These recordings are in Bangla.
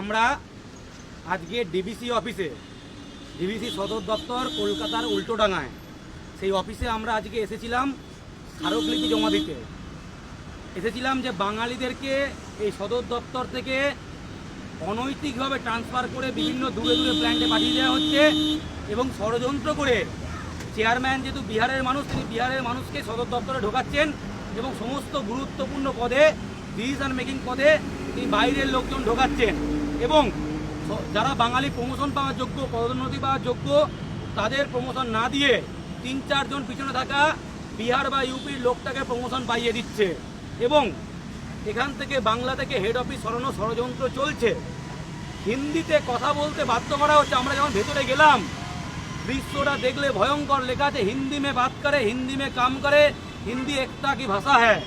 আমরা আজকে ডিবিসি অফিসে, ডিবিসি সদর দপ্তর কলকাতার উল্টোডাঙায় সেই অফিসে আমরা আজকে এসেছিলাম স্মারকলিপি জমা দিতে। এসেছিলাম যে বাঙালিদেরকে এই সদর দপ্তর থেকে অনৈতিকভাবে ট্রান্সফার করে বিভিন্ন দূরে দূরে প্ল্যান্টে পাঠিয়ে দেওয়া হচ্ছে এবং ষড়যন্ত্র করে চেয়ারম্যান যেহেতু বিহারের মানুষ, তিনি বিহারের মানুষকে সদর দপ্তরে ঢোকাচ্ছেন এবং সমস্ত গুরুত্বপূর্ণ পদে ডিসিশন মেকিং পদে তিনি বাইরের লোকজন ঢোকাচ্ছেন। এবং যারা বাঙালি প্রমোশন পাওয়ার যোগ্য, পদোন্নতি পাওয়ার যোগ্য, তাদের প্রমোশন না দিয়ে তিন চারজন পিছনে থাকা বিহার বা ইউপির লোকটাকে প্রমোশন পাইয়ে দিচ্ছে এবং এখান থেকে বাংলা থেকে হেড অফিস সরানো ষড়যন্ত্র চলছে। হিন্দিতে কথা বলতে বাধ্য করা হচ্ছে। আমরা যখন ভেতরে গেলাম, দৃশ্যটা দেখলে ভয়ঙ্কর লেখা আছে, হিন্দি মে বাত করে, হিন্দি মে কাম করে, হিন্দি একটা কি ভাষা হ্যাঁ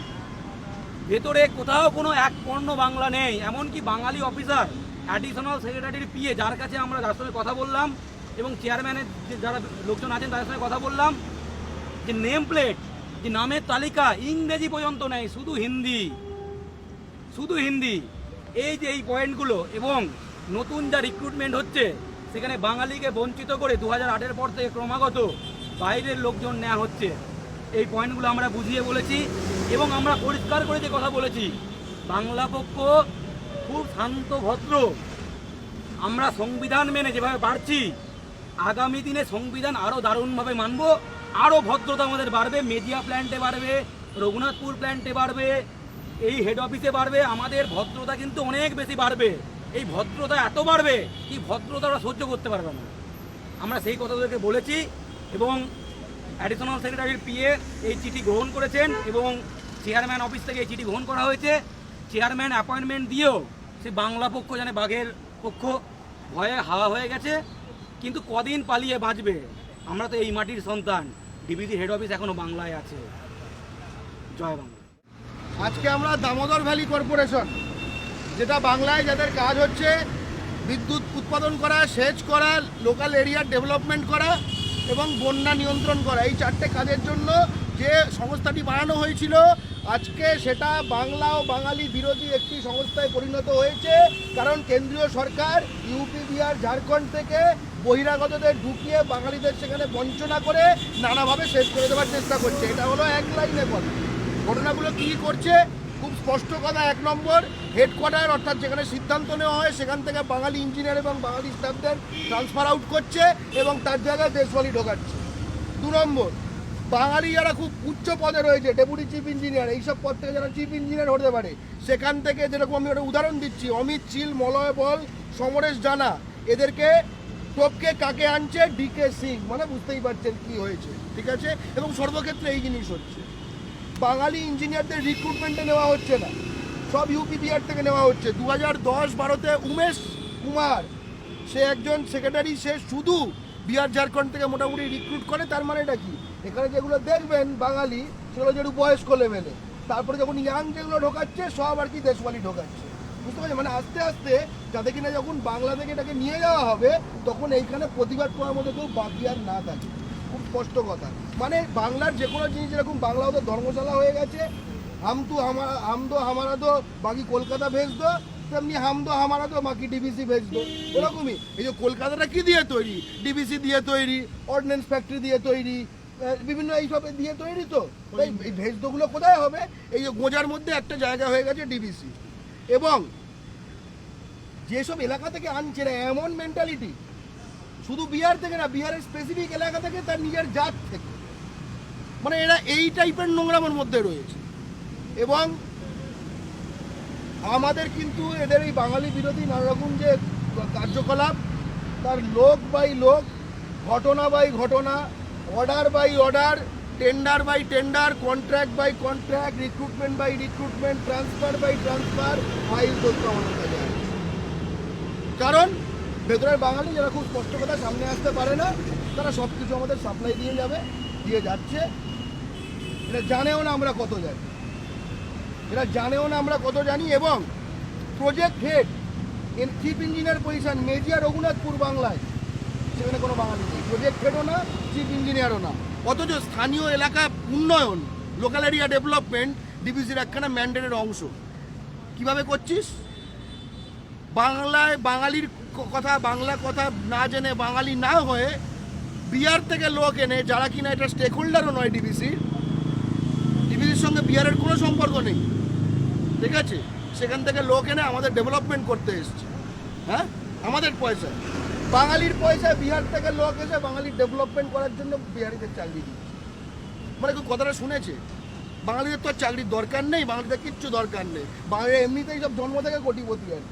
ভেতরে কোথাও কোনো এক পণ্য বাংলা নেই, এমনকি বাঙালি অফিসার অ্যাডিশনাল সেক্রেটারির পিএ যার কাছে আমরা যার সঙ্গে কথা বললাম এবং চেয়ারম্যানের যে যারা লোকজন আছেন তাদের সঙ্গে কথা বললাম। যে নেম প্লেট যে নামের তালিকা ইংরেজি পর্যন্ত নেই, শুধু হিন্দি। শুধু হিন্দি। এই যে এই পয়েন্টগুলো এবং নতুন যা রিক্রুটমেন্ট হচ্ছে, সেখানে বাঙালিকে বঞ্চিত করে দু হাজার আটের পর থেকে ক্রমাগত বাইরের লোকজন নেওয়া হচ্ছে। এই পয়েন্টগুলো আমরা বুঝিয়ে বলেছি এবং আমরা পরিষ্কার করে যে কথা বলেছি, বাংলা পক্ষ খুব শান্ত, ভদ্র। আমরা সংবিধান মেনে যেভাবে বাড়ছি, আগামী দিনে সংবিধান আরও দারুণভাবে মানব আরও ভদ্রতা আমাদের বাড়বে, মেজিয়া প্ল্যান্টে বাড়বে, রঘুনাথপুর প্ল্যান্টে বাড়বে, এই হেড অফিসে বাড়বে, আমাদের ভদ্রতা কিন্তু অনেক বেশি বাড়বে। এই ভদ্রতা এত বাড়বে কি ভদ্রতা ওরা সহ্য করতে পারবে না। আমরা সেই কথা ওদেরকে বলেছি এবং অ্যাডিশনাল সেক্রেটারির পিএ এই চিঠি গ্রহণ করেছেন এবং চেয়ারম্যান অফিস থেকে এই চিঠি গ্রহণ করা হয়েছে। চেয়ারম্যান অ্যাপয়েন্টমেন্ট দিয়েও সে বাংলা পক্ষ জানে বাঘের পক্ষ ভয়ে হাওয়া হয়ে গেছে, কিন্তু কদিন পালিয়ে বাঁচবে? আমরা তো এই মাটির সন্তান। ডিবিসি হেড অফিস এখনও বাংলায় আছে। জয় বাংলা। আজকে আমরা দামোদর ভ্যালি কর্পোরেশন, যেটা বাংলায় যাদের কাজ হচ্ছে, বিদ্যুৎ উৎপাদন করা, সেচ করা লোকাল এরিয়ার ডেভেলপমেন্ট করা এবং বন্যা নিয়ন্ত্রণ করা, এই চারটে কাজের জন্য যে সংস্থাটি বানানো হয়েছিল আজকে সেটা বাংলা ও বাঙালি বিরোধী একটি সংস্থায় পরিণত হয়েছে। কারণ কেন্দ্রীয় সরকার ইউপি বিহার ঝাড়খণ্ড থেকে বহিরাগতদের ঢুকিয়ে বাঙালিদের সেখানে বঞ্চনা করে নানাভাবে শেষ করে দেওয়ার চেষ্টা করছে। এটা হলো এক লাইনে কথা। ঘটনাগুলো কি করছে? খুব স্পষ্ট কথা, এক নম্বর হেডকোয়ার্টার অর্থাৎ যেখানে সিদ্ধান্ত নেওয়া হয়, সেখান থেকে বাঙালি ইঞ্জিনিয়ার এবং বাঙালি স্টাফদের ট্রান্সফার আউট করছে এবং তার জায়গায় দেশওয়ালি ঢোকাচ্ছে। দু নম্বর বাঙালি যারা খুব উচ্চ পদে রয়েছে ডেপুটি চিফ ইঞ্জিনিয়ার এইসব পদ থেকে যারা চিফ ইঞ্জিনিয়ার হতে পারে, সেখান থেকে যেরকম আমি একটা উদাহরণ দিচ্ছি, অমিত চিল মলয় বল, সমরেশ জানা, এদেরকে টপকে কাকে আনছে? ডিকে সিং মানে বুঝতেই পারছেন কি হয়েছে, ঠিক আছে? এবং সর্বক্ষেত্রে এই জিনিস হচ্ছে, বাঙালি ইঞ্জিনিয়ারদের রিক্রুটমেন্টে নেওয়া হচ্ছে না, সব ইউপি বিহার থেকে নেওয়া হচ্ছে। দু হাজার দশ বারোতে উমেশ কুমার, সে একজন সেক্রেটারি সে শুধু বিহার ঝাড়খণ্ড থেকে মোটামুটি রিক্রুট করে, তার মানেটা কি? এখানে যেগুলো দেখবেন বাঙালি, সেগুলো যেটু বয়স্ক লেভেলে তারপরে যখন ইয়াং যেগুলো ঢোকাচ্ছে, সব আর কি দেশওয়ালি ঢোকাচ্ছে। বুঝতে পারছি মানে আস্তে আস্তে যাতে কিনা যখন বাংলা থেকে এটাকে নিয়ে যাওয়া হবে, তখন এইখানে প্রতিবাদ করার মধ্যে কেউ বাকি আর না থাকে। খুব স্পষ্ট কথা। মানে বাংলার যে কোনো জিনিস, যেরকম বাংলা ওদের ধর্মশালা হয়ে গেছে, হাম তু হামারা হাম দো হামারা দো বাকি কলকাতা ভেজ দো তেমনি হাম দো হামারা দো বাকি ডিবিসি ভেজ দো এরকমই এই যে কলকাতাটা কি দিয়ে তৈরি? ডিবিসি দিয়ে তৈরি অর্ডিন্যান্স ফ্যাক্টরি দিয়ে তৈরি বিভিন্ন এইসব দিয়ে তৈরি তো। তাই এই ভেজ দোগুলো কোথায় হবে? এই যে গোজার মধ্যে একটা জায়গা হয়ে গেছে ডিবিসি এবং যেসব এলাকা থেকে আনছে না এমন মেন্টালিটি শুধু বিহার থেকে না, বিহারের স্পেসিফিক এলাকা থেকে তার নিজের জাত থেকে। মানে এরা এই টাইপের নোংরামের মধ্যে রয়েছে। এবং আমাদের কিন্তু এদের এই বাঙালি বিরোধী নানা রকম যে কার্যকলাপ, তার লোক বাই লোক, ঘটনা বাই ঘটনা order by order tender by tender contract by contract recruitment by recruitment transfer by transfer file তথ্য আমাদের কারণ ভেতরের বাঙালি যারা খুব স্পষ্ট কথা সামনে আসতে পারে না, তারা সব কিছু আমাদের সাপ্লাই দিয়ে যাবে, দিয়ে যাচ্ছে। এটা জানেও না আমরা কত জানি। এটা জানেও না আমরা কত জানি, এবং প্রজেক্ট হেড এর chief engineer position Mejia Raghunathpur বাংলায় সেখানে কোনো বাঙালি নেই। প্রজেক্ট হেডও না চিফ ইঞ্জিনিয়ারও না। অথচ স্থানীয় এলাকা উন্নয়ন লোকাল এরিয়া ডেভেলপমেন্ট ডিবিসির একখানা ম্যান্ডেটের অংশ। কীভাবে করছিস? বাংলায় বাঙালির কথা, বাংলা কথা না জেনে বাঙালি না হয়ে বিহার থেকে লোক এনে, যারা কিনা এটা স্টেক হোল্ডারও নয় ডিবিসি ডিবিসির সঙ্গে বিহারের সম্পর্ক নেই। ঠিক আছে? সেখান থেকে লোক এনে আমাদের ডেভেলপমেন্ট করতে এসছে। হ্যাঁ? আমাদের পয়সা। বাঙালির পয়সায় বিহার থেকে লোক এসে বাঙালির ডেভেলপমেন্ট করার জন্য বিহারিদের চাকরি দিচ্ছে। মানে কেউ কথাটা শুনেছে? বাঙালিদের তো চাকরির দরকার নেই, বাঙালিদের কিচ্ছু দরকার নেই। বাঙালিরা এমনিতেই সব জন্ম থেকে কোটিপতি আর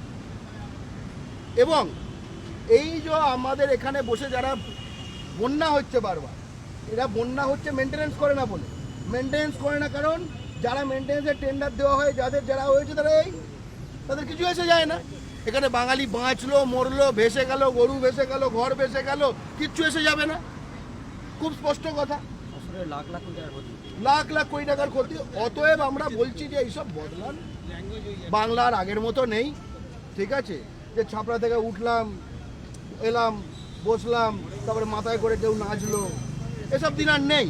এবং এই যে আমাদের এখানে বসে যারা বন্যা হচ্ছে বারবার, এরা বন্যা হচ্ছে মেনটেনেন্স করে না বলে। মেনটেনেন্স করে না কারণ যারা মেনটেনেন্সের টেন্ডার দেওয়া হয় যাদের যারা হয়েছে তারা এই তাদের কিছু এসে যায় না। এখানে বাঙালি বাঁচলো মরলো ভেসে গেল গরু ভেসে গেল ঘর ভেসে গেল কিচ্ছু এসে যাবে না। খুব স্পষ্ট কথা। লাখ লাখ কোটি লাখ লাখ কোটি টাকার ক্ষতি। অতএব আমরা বলছি যে এইসব বদলান। বাংলার আগের মতো নেই। ঠিক আছে? যে ছাপড়া থেকে উঠলাম এলাম বসলাম তারপরে মাথায় করে কেউ নাচলো এসব দিন আর নেই।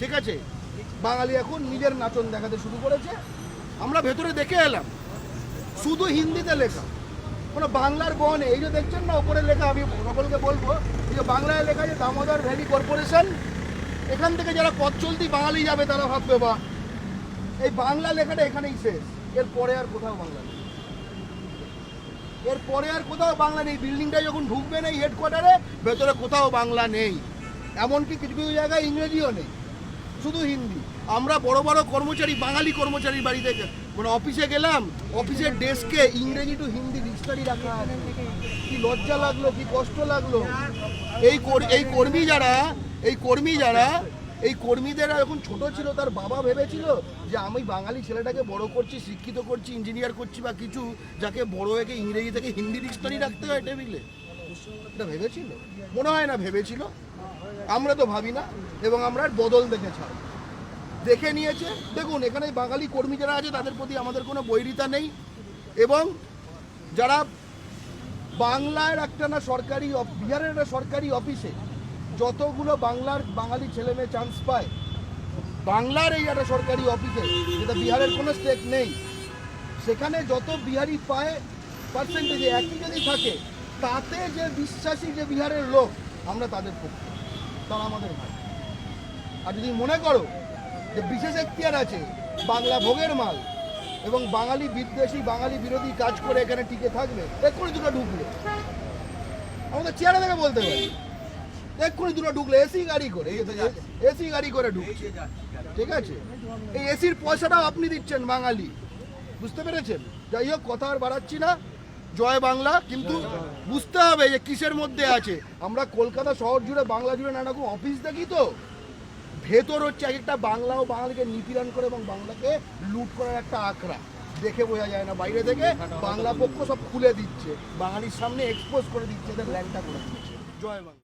ঠিক আছে? বাঙালি এখন নিজের নাচন দেখাতে শুরু করেছে। আমরা ভেতরে দেখে এলাম, শুধু হিন্দিতে লেখা। কোনো বাংলার বন এই যে দেখছেন না, ওপরে লেখা, আমি সকলকে বলব যে বাংলায় লেখা যে দামোদর ভ্যালি কর্পোরেশন, এখান থেকে যারা পথ চলতি বাঙালি যাবে, তারা ভাববে বা এই বাংলা লেখাটা এখানেই শেষ। এর পরে আর কোথাও বাংলা নেই। এর পরে আর কোথাও বাংলা নেই। বিল্ডিংটা যখন ঢুকবেন এই হেডকোয়ার্টারে ভেতরে কোথাও বাংলা নেই। এমনকি কিছু কিছু জায়গায় ইংরেজিও নেই। শুধু হিন্দি। আমরা বড় বড় কর্মচারী, বাঙালি কর্মচারীর বাড়িতে গে- মানে অফিসে গেলাম, অফিসের ডেস্কে ইংরেজি টু হিন্দি ডিকশনারি রাখা কি লজ্জা লাগল, কি কষ্ট লাগল। এই এই কর্মী যারা, এই কর্মী যারা, এই কর্মীদের যখন ছোট ছিল, তার বাবা ভেবেছিল যে আমি বাঙালি ছেলেটাকে বড় করছি, শিক্ষিত করছি ইঞ্জিনিয়ার করছি বা কিছু, যাকে বড় হয়ে ইংরেজি থেকে হিন্দি ডিকশনারি রাখতে হয় টেবিলে। এটা ভেবেছিল? মনে হয় না ভেবেছিল। আমরা তো ভাবি না, এবং আমরা বদল দেখে ছাড় দেখে নিয়েছে। দেখুন, এখানে বাঙালি কর্মী যারা আছে, তাদের প্রতি আমাদের কোনো বৈরিতা নেই, এবং যারা বাংলার একটা না সরকারি বিহারের একটা সরকারি অফিসে যতগুলো বাংলার বাঙালি ছেলে মেয়ে চান্স পায়, বাংলার এই একটা সরকারি অফিসে, যেটা বিহারের কোনো স্টেট নেই, সেখানে যত বিহারি পায় পার্সেন্টেজে একই যদি থাকে তাতে যে বিশ্বাসী, যে বিহারের লোক, আমরা তাদের পক্ষে তারা আমাদের ভাই। আর যদি মনে করো যে বিশেষ এখতিয়ার আছে, বাংলা ভোগের মাল এবং বাঙালি বিদ্বেষী, বাঙালি বিরোধী কাজ করে এখানে টিকে থাকবে, এক্ষুনি দুটো ঢুকলে। আমাদের চেয়ারে থেকে বলতে পারি। এক্ষুনি দুটো ঢুকলে, এসি গাড়ি করে এসি গাড়ি করে ঢুকছে। ঠিক আছে? এই এসির পয়সাটাও আপনি দিচ্ছেন বাঙালি। বুঝতে পেরেছেন? যাই হোক, কথা আর বাড়াচ্ছি না। জয় বাংলা কিন্তু বুঝতে হবে যে কিসের মধ্যে আছে। আমরা কলকাতা শহর জুড়ে বাংলা জুড়ে নানা রকম অফিস দেখি তো। ভেতর হচ্ছে এক একটা বাংলা ও বাঙালিকে নিপীড়ন করে এবং বাংলাকে লুট করার একটা আখড়া। দেখে বোঝা যায় না বাইরে থেকে। বাংলা পক্ষ সব খুলে দিচ্ছে। বাঙালির সামনে এক্সপোজ করে দিচ্ছে এদের ল্যাংটা করে দিচ্ছে। জয় বাংলা।